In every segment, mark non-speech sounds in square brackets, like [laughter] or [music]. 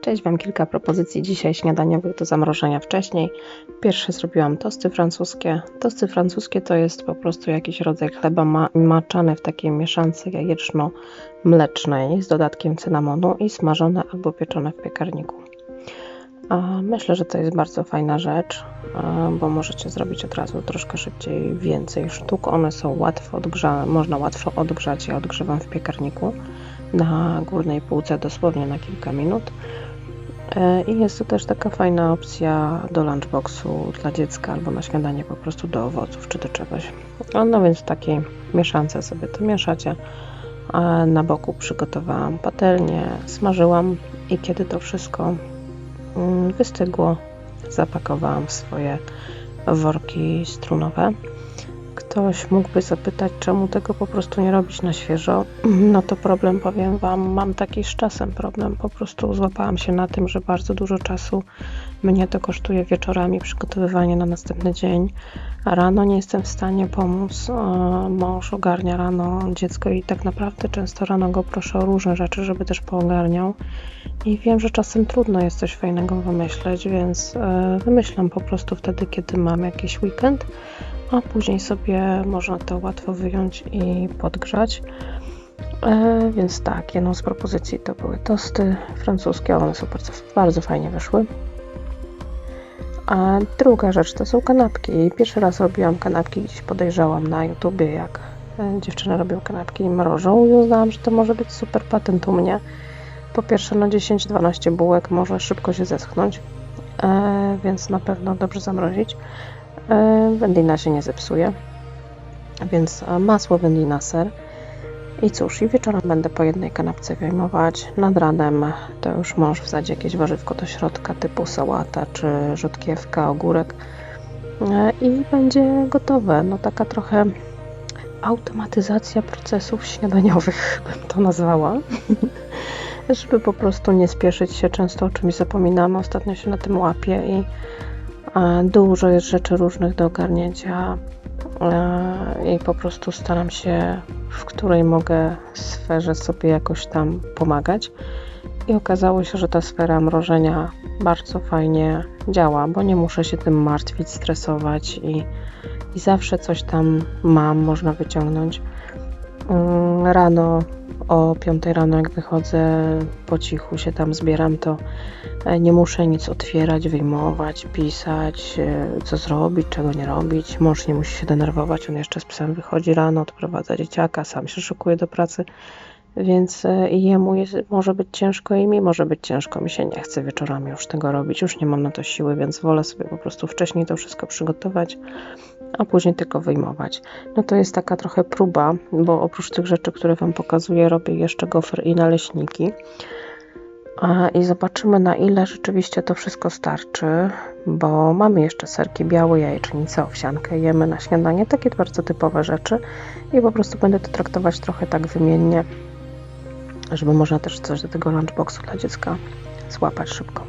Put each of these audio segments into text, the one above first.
Cześć, mam kilka propozycji dzisiaj śniadaniowych do zamrożenia wcześniej. Pierwsze zrobiłam tosty francuskie. Tosty francuskie to jest po prostu jakiś rodzaj chleba ma maczany w takiej mieszance jajeczno-mlecznej z dodatkiem cynamonu i smażone albo pieczone w piekarniku. Myślę, że to jest bardzo fajna rzecz, bo możecie zrobić od razu troszkę szybciej więcej sztuk. One są łatwo odgrzane, można łatwo odgrzać. Ja odgrzewam w piekarniku na górnej półce dosłownie na kilka minut. E, I jest to też taka fajna opcja do lunchboxu dla dziecka albo na śniadanie po prostu do owoców czy do czegoś. No więc w takiej mieszance sobie to mieszacie. A na boku przygotowałam patelnię, smażyłam i kiedy to wszystko mm, wystygło, zapakowałam swoje worki strunowe. Ktoś mógłby zapytać, czemu tego po prostu nie robić na świeżo. [clears throat] No to problem, powiem Wam, mam taki z czasem problem. Po prostu złapałam się na tym, że bardzo dużo czasu mnie to kosztuje wieczorami przygotowywanie na następny dzień. A rano nie jestem w stanie pomóc. Mąż ogarnia rano dziecko i tak naprawdę często rano go proszę o różne rzeczy, żeby też poogarniał. I wiem, że czasem trudno jest coś fajnego wymyśleć, więc e, wymyślam po prostu wtedy, kiedy mam jakiś weekend a później sobie można to łatwo wyjąć i podgrzać. E, więc tak, jedną z propozycji to były tosty francuskie, one są bardzo, bardzo fajnie wyszły. A druga rzecz to są kanapki. Pierwszy raz robiłam kanapki, gdzieś podejrzałam na YouTubie, jak e, dziewczyny robią kanapki i mrożą i uznałam, że to może być super patent u mnie. Po pierwsze, no 10-12 bułek może szybko się zeschnąć, e, więc na pewno dobrze zamrozić. E, wędlina się nie zepsuje, więc e, masło, wędlina, ser. I cóż, i wieczorem będę po jednej kanapce wyjmować. Nad ranem to już mąż wsadzi jakieś warzywko do środka typu sałata czy rzodkiewka, ogórek e, i będzie gotowe. No taka trochę automatyzacja procesów śniadaniowych [laughs] bym to nazwała. [laughs] Żeby po prostu nie spieszyć się, często o czymś zapominamy. Ostatnio się na tym łapię i Dużo jest rzeczy różnych do ogarnięcia i po prostu staram się, w której mogę sferze sobie jakoś tam pomagać. I okazało się, że ta sfera mrożenia bardzo fajnie działa, bo nie muszę się tym martwić, stresować i, i zawsze coś tam mam, można wyciągnąć. Mm, rano o 5 rano, jak wychodzę po cichu się tam zbieram, to e, nie muszę nic otwierać, wyjmować, pisać, e, co zrobić, czego nie robić. Mąż nie musi się denerwować, on jeszcze z psem wychodzi rano, odprowadza dzieciaka, sam się szykuje do pracy. Więc e, jemu jest, może być ciężko i mi może być ciężko. Mi się nie chce wieczorami już tego robić, już nie mam na to siły, więc wolę sobie po prostu wcześniej to wszystko przygotować, a później tylko wyjmować. No to jest taka trochę próba, bo oprócz tych rzeczy, które Wam pokazuję, robię jeszcze gofer i naleśniki. I zobaczymy na ile rzeczywiście to wszystko starczy, bo mamy jeszcze serki białe, jajecznicę, owsiankę, jemy na śniadanie, takie bardzo typowe rzeczy i po prostu będę to traktować trochę tak wymiennie, żeby można też coś do tego lunchboxu dla dziecka złapać szybko.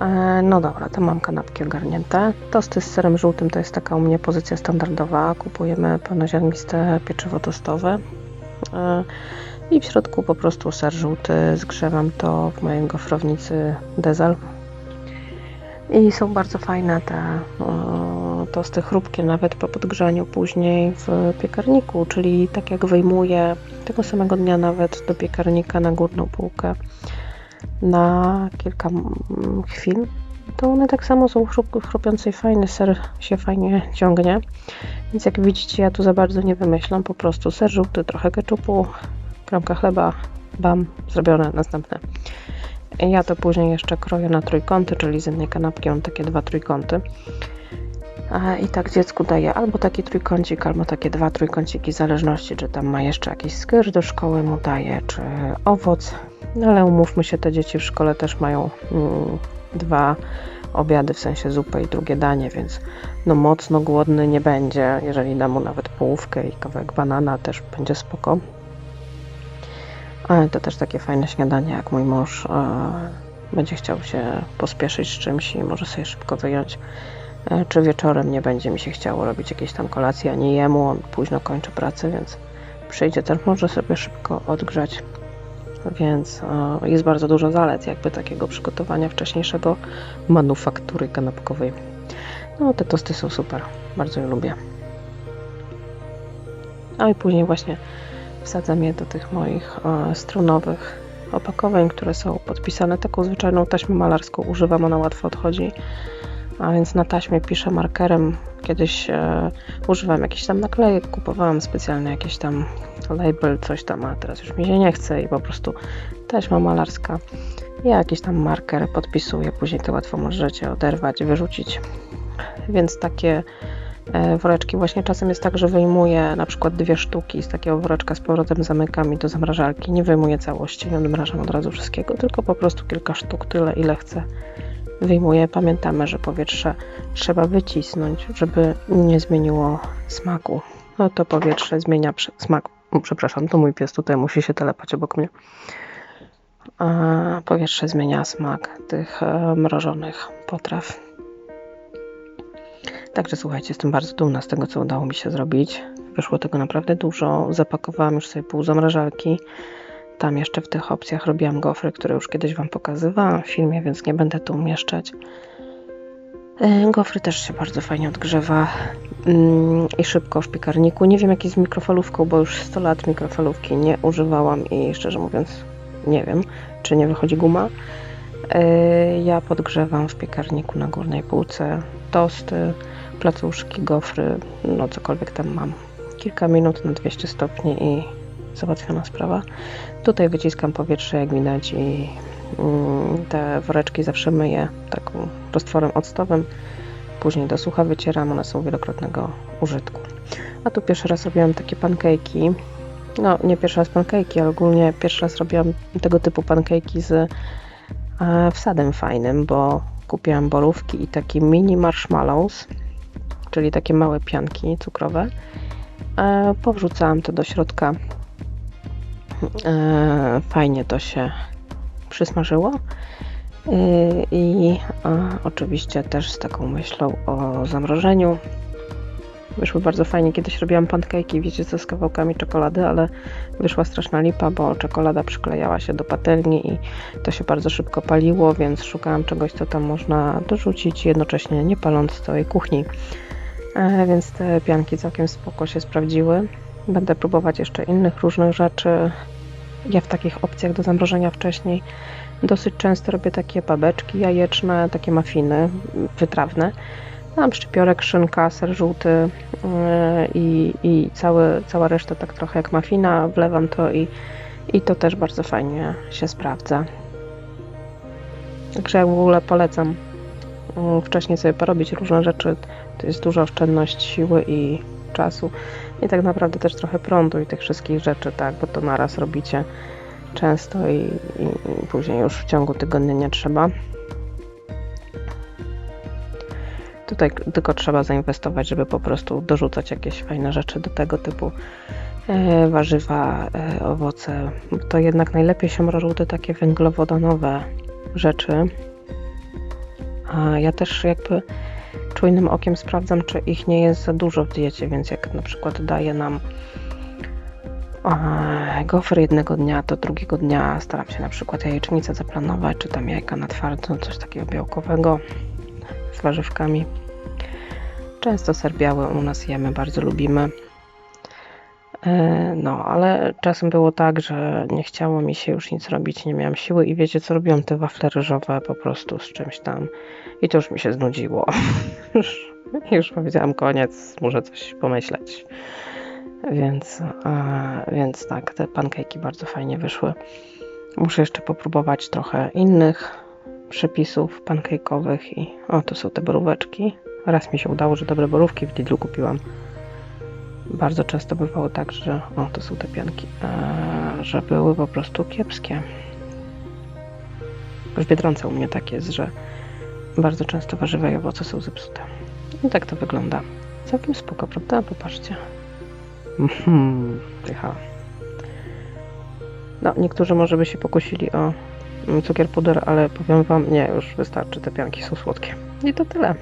E, no dobra, to mam kanapki ogarnięte. Tosty z serem żółtym to jest taka u mnie pozycja standardowa. Kupujemy pełnoziarniste pieczywo tostowe. E, I w środku po prostu ser żółty. Zgrzewam to w mojej gofrownicy Dezel. I są bardzo fajne te tosty chrupkie, nawet po podgrzaniu później w piekarniku, czyli tak jak wyjmuję tego samego dnia nawet do piekarnika na górną półkę na kilka chwil, to one tak samo są chrupiące i fajny ser się fajnie ciągnie. Więc jak widzicie, ja tu za bardzo nie wymyślam, po prostu ser żółty, trochę keczupu, kromka chleba, bam, zrobione, następne. Ja to później jeszcze kroję na trójkąty, czyli z jednej kanapki mam takie dwa trójkąty. I tak dziecku daję albo taki trójkącik, albo takie dwa trójkąciki, w zależności czy tam ma jeszcze jakiś skyr do szkoły mu daje, czy owoc. No ale umówmy się, te dzieci w szkole też mają mm, dwa obiady, w sensie zupę i drugie danie, więc no mocno głodny nie będzie. Jeżeli dam mu nawet połówkę i kawałek banana, też będzie spoko. Ale to też takie fajne śniadanie, jak mój mąż e, będzie chciał się pospieszyć z czymś i może sobie szybko wyjąć czy wieczorem nie będzie mi się chciało robić jakiejś tam kolacji, ani jemu, on późno kończy pracę, więc przyjdzie też może sobie szybko odgrzać więc e, jest bardzo dużo zalet jakby takiego przygotowania wcześniejszego manufaktury kanapkowej. No te tosty są super, bardzo je lubię. A i później właśnie wsadzam je do tych moich e, strunowych opakowań, które są podpisane taką zwyczajną taśmą malarską. Używam, ona łatwo odchodzi. A więc na taśmie piszę markerem. Kiedyś e, używam jakichś tam naklejek, kupowałam specjalne jakieś tam label, coś tam, a teraz już mi się nie chce i po prostu taśma malarska. Ja jakiś tam marker podpisuję, później to łatwo możecie oderwać, wyrzucić. Więc takie e, woreczki właśnie czasem jest tak, że wyjmuję na przykład dwie sztuki z takiego woreczka z powrotem zamykam i do zamrażarki. Nie wyjmuję całości, nie odmrażam od razu wszystkiego, tylko po prostu kilka sztuk, tyle ile chcę wyjmuję. Pamiętamy, że powietrze trzeba wycisnąć, żeby nie zmieniło smaku. No to powietrze zmienia smak. Przepraszam, to mój pies tutaj musi się telepać obok mnie. A powietrze zmienia smak tych e, mrożonych potraw. Także słuchajcie, jestem bardzo dumna z tego, co udało mi się zrobić. Wyszło tego naprawdę dużo. Zapakowałam już sobie pół zamrażarki. Tam jeszcze w tych opcjach robiłam gofry, które już kiedyś Wam pokazywałam w filmie, więc nie będę tu umieszczać. E, Gofry też się bardzo fajnie odgrzewa mm, i szybko w piekarniku. Nie wiem jak jest z mikrofalówką, bo już 100 lat mikrofalówki nie używałam i szczerze mówiąc nie wiem, czy nie wychodzi guma. E, Ja podgrzewam w piekarniku na górnej półce tosty, placuszki, gofry, no cokolwiek tam mam. Kilka minut na 200 stopni i załatwiona sprawa. Tutaj wyciskam powietrze, jak widać, i mm, te woreczki zawsze myję taką roztworem octowym. Później do sucha wycieram, one są wielokrotnego użytku. A tu pierwszy raz robiłam takie pankejki. No, nie pierwszy raz pankejki, ale ogólnie pierwszy raz robiłam tego typu pankejki z e, wsadem fajnym, bo kupiłam borówki i takie mini marshmallows, czyli takie małe pianki cukrowe. E, powrzucałam to do środka fajnie to się przysmażyło. E, I e, oczywiście też z taką myślą o zamrożeniu. Wyszły bardzo fajnie. Kiedyś robiłam pankejki, wiecie co, z kawałkami czekolady, ale wyszła straszna lipa, bo czekolada przyklejała się do patelni i to się bardzo szybko paliło, więc szukałam czegoś, co tam można dorzucić, jednocześnie nie paląc całej kuchni. E, Więc te pianki całkiem spoko się sprawdziły. Będę próbować jeszcze innych różnych rzeczy. Ja w takich opcjach do zamrożenia wcześniej dosyć często robię takie babeczki jajeczne, takie mafiny wytrawne. Mam szczypiorek, szynka, ser żółty yy, i, i cały, cała reszta tak trochę jak mafina. Wlewam to i, i to też bardzo fajnie się sprawdza. Także ja w ogóle polecam yy, wcześniej sobie porobić różne rzeczy. To jest duża oszczędność siły i czasu. I tak naprawdę też trochę prądu i tych wszystkich rzeczy, tak, bo to naraz robicie często i, i, później już w ciągu tygodnia nie trzeba. Tutaj tylko trzeba zainwestować, żeby po prostu dorzucać jakieś fajne rzeczy do tego typu e, warzywa, e, owoce. To jednak najlepiej się mrożą te takie węglowodanowe rzeczy. A ja też jakby czujnym okiem sprawdzam, czy ich nie jest za dużo w diecie, więc jak na przykład daję nam e, gofer jednego dnia, to drugiego dnia staram się na przykład jajecznicę zaplanować, czy tam jajka na twardo, coś takiego białkowego z warzywkami. Często ser biały u nas jemy, bardzo lubimy. E, No, ale czasem było tak, że nie chciało mi się już nic robić, nie miałam siły i wiecie co robiłam? Te wafle ryżowe po prostu z czymś tam i to już mi się znudziło. [laughs] już, już powiedziałam koniec, muszę coś pomyśleć. Więc, e, więc tak, te pankejki bardzo fajnie wyszły. Muszę jeszcze popróbować trochę innych przepisów pankejkowych i o, to są te boróweczki. Raz mi się udało, że dobre borówki w Lidlu kupiłam. Bardzo często bywało tak, że o, to są te pianki, e, że były po prostu kiepskie. W Biedronce u mnie tak jest, że bardzo często warzywa i owoce są zepsute. I tak to wygląda. Całkiem spoko, prawda? Popatrzcie. Mhm. No, niektórzy może by się pokusili o cukier puder, ale powiem wam, nie, już wystarczy, te pianki są słodkie. I to tyle.